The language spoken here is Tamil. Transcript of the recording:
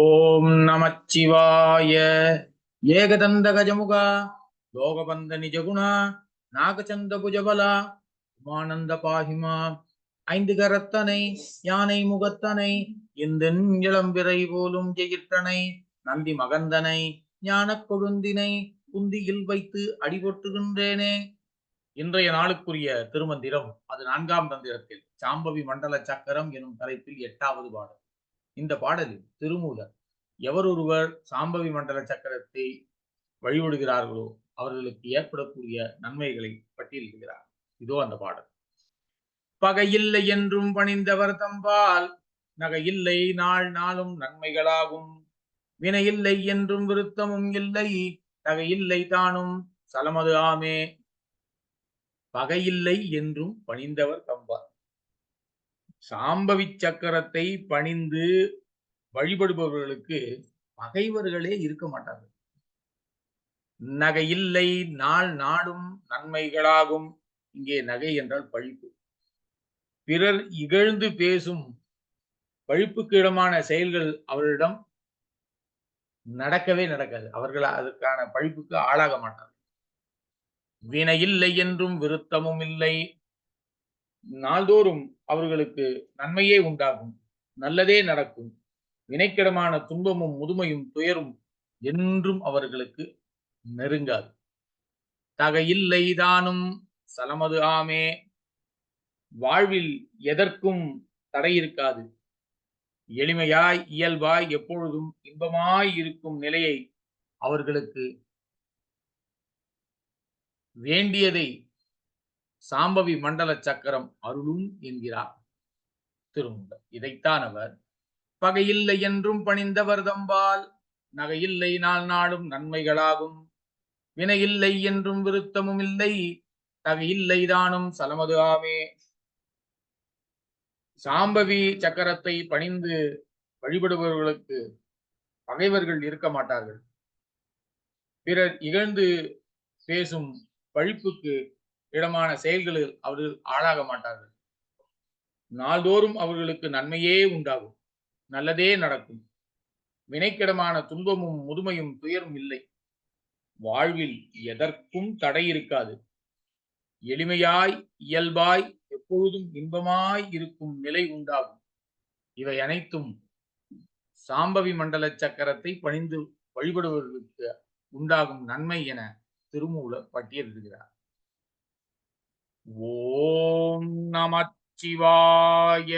ஓம் நமச்சிவாய. ஏகதந்த கஜமுகா லோகபந்த நிஜகுணா நாகச்சந்த புஜபலா உமானந்த பாகிமா ஐந்து கரத்தனை யானை முகத்தனை இந்த இளம்பிறை போலும் ஜெயிற்றனை நந்தி மகந்தனை ஞானக் கொழுந்தினை குந்தியில் வைத்து அடிபொட்டுகின்றேனே. இன்றைய நாளுக்குரிய திருமந்திரம் அது நான்காம் தந்திரத்தில் சாம்பவி மண்டல சக்கரம் எனும் தலைப்பில் எட்டாவது பாடல். இந்த பாடலில் திருமூலர். எவரொருவர் சாம்பவி மண்டல சக்கரத்தை வழிபடுகிறார்களோ அவர்களுக்கு ஏற்படக்கூடிய நன்மைகளை பட்டியலிடுகிறார். இதோ அந்த பாடல். பகையில்லை என்றும் பணிந்தவர் தம்பால் நகையில்லை நாள் நாளும் நன்மைகளாகும். வினையில்லை என்றும் விருத்தமும் இல்லை நகையில்லை தானும் சலமது ஆமே. பகையில்லை என்றும் பணிந்தவர் தம்பால். சாம்பவி சக்கரத்தை பணிந்து வழிபடுபவர்களுக்கு பகைவர்களே இருக்க மாட்டார்கள். நகையில்லை நாள் நாடும் நன்மைகளாகும். இங்கே நகை என்றால் பழிப்பு. பிறர் இகழ்ந்து பேசும் பழிப்புக்கு இடமான செயல்கள் அவர்களிடம் நடக்கவே நடக்காது. அவர்கள் அதற்கான பழிப்புக்கு ஆளாக மாட்டார்கள். வினையில்லை என்றும் விருத்தமும் இல்லை. நாள்தோறும் அவர்களுக்கு நன்மையே உண்டாகும். நல்லதே நடக்கும். வினைக்கிடமான துன்பமும் முதுமையும் துயரும் என்றும் அவர்களுக்கு நெருங்காது. தகையில்லை தானும் சலமது ஆமே. வாழ்வில் எதற்கும் தடை இருக்காது. எளிமையாய் இயல்பாய் எப்பொழுதும் இன்பமாய் இருக்கும் நிலையை அவர்களுக்கு வேண்டியதை சாம்பவி மண்டல சக்கரம் அருளும் என்கிறார். திருமூலர் இதைத்தான் அவர் பகையில்லை என்றும் பணிந்தவர் தம்பால் நகையில்லை நாள் நாளும் நன்மைகளாகும். வினையில்லை என்றும் விருத்தமும் இல்லை தகையில்லை தானும் சலமது ஆமே. சாம்பவி சக்கரத்தை பணிந்து வழிபடுபவர்களுக்கு பகைவர்கள் இருக்க மாட்டார்கள். பிறர் இகழ்ந்து பேசும் பழிப்புக்கு இடமான செயல்களில் அவர்கள் ஆளாக மாட்டார்கள். நாள்தோறும் அவர்களுக்கு நன்மையே உண்டாகும். நல்லதே நடக்கும். வினைக்கிடமான துன்பமும் முதுமையும் துயரும் இல்லை. வாழ்வில் எதற்கும் தடை இருக்காது. எளிமையாய் இயல்பாய் எப்பொழுதும் இன்பமாய் இருக்கும் நிலை உண்டாகும். இவை அனைத்தும் சாம்பவி மண்டல சக்கரத்தை பணிந்து வழிபடுவர்களுக்கு உண்டாகும் நன்மை என திருமூலர் பட்டியலிடுகிறார். ஓம் நமச்சிவாய.